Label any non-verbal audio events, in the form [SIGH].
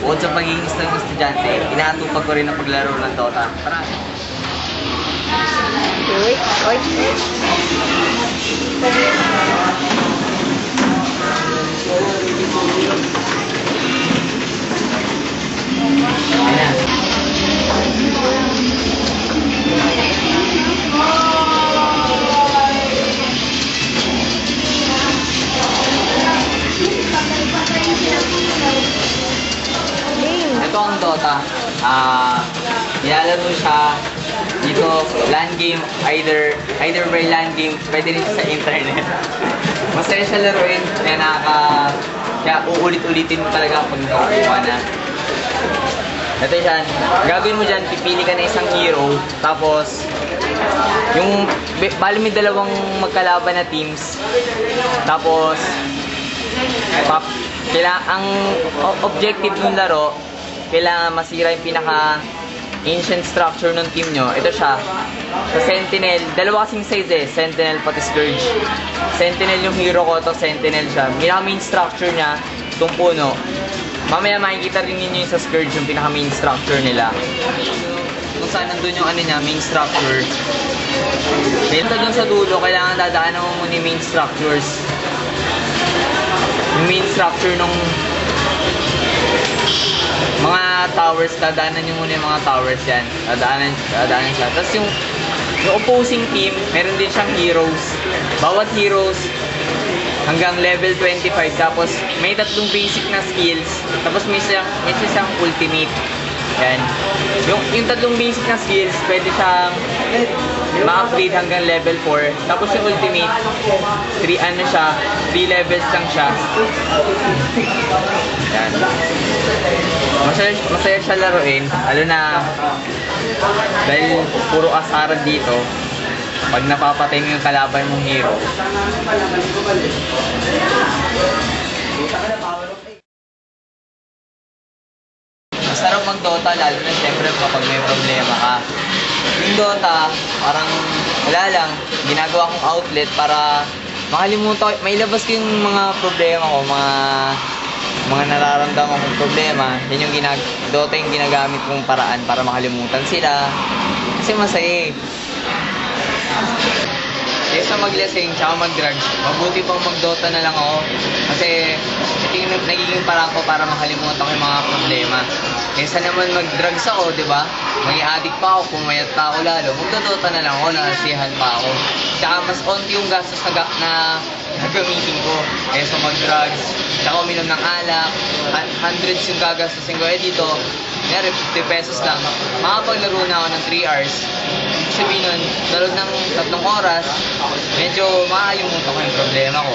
bukod sa pagiging isang estudyante, inaatupag ko rin ang paglaro ng Dota. Tara! Uy, uy. Ang Dota. Ah, nilalaro siya dito LAN game, either either by LAN game, pwede rin sa internet. [LAUGHS] Masaya siya laruin, kaya nakaka kaya uulit-ulitin mo talaga pag nakakuha na. Ito yan. Gagawin mo dyan, pipili ka na isang hero, tapos yung bali may dalawang magkalaban na teams. Tapos pap, kailangan ang objective ng laro, kailangan masira yung pinaka ancient structure ng team nyo. Ito siya. Sa Sentinel, dalawa kasing size eh, Sentinel pati Scourge. Sentinel yung hero ko, to Sentinel siya. Pinaka main structure niya, itong puno. Mamaya makikita rin ninyo yung sa Scourge, yung pinaka main structure nila. Kung saan nandun yung ano niya, main structure. Dito dun sa dulo, kailangan dadaanan mo muna yung main structures yung main structure nung towers, dadaanan nyo muna yung mga towers yan. Dadaanan, dadaanan siya. Tapos yung, yung opposing team, meron din siyang heroes. Bawat heroes, hanggang level 25. Tapos may tatlong basic na skills. Tapos may siyang, may siyang ultimate. Yan. Yung, yung tatlong basic na skills, pwede siyang ma-upgrade hanggang level 4. Tapos yung ultimate, 3 ano siya, 3 levels lang siya. Yan. Masaya, masaya siya laruin, lalo na dahil puro asaran dito. Pag napapatay mo yung kalaban mong hero, Masarap mag-Dota lalo na siyempre kapag may problema ka. Yung Dota, parang wala lang, ginagawa kong outlet para makalimutan mailabas ko yung mga problema ko, mga mga nararamdaman kong problema. Yan yung ginag Dota yung ginagamit kong paraan para makalimutan sila. Kasi masaya eh. Kaysa maglasing tsaka mag-drugs, mabuti pang mag-Dota na lang ako. Kasi nagiging paraan ko para makalimutan ko yung mga problema. Kaysa naman mag-drugs ako, di ba? Maging addict pa ako, pumayat pa ako lalo. Magdodota na lang ako, nakasihan pa ako. Tsaka mas onti yung gastos na, na gagamitin ko. Kaysa mag-drugs, tsaka uminom ng alak, hun- hundreds yung gagastusin ko. Eh dito, Kaya 50 pesos lang. Makapaglaro na ako ng 3 hours. Ibig sabihin nun, laro ng tatlong oras, medyo makakalimutan ko yung problema ko.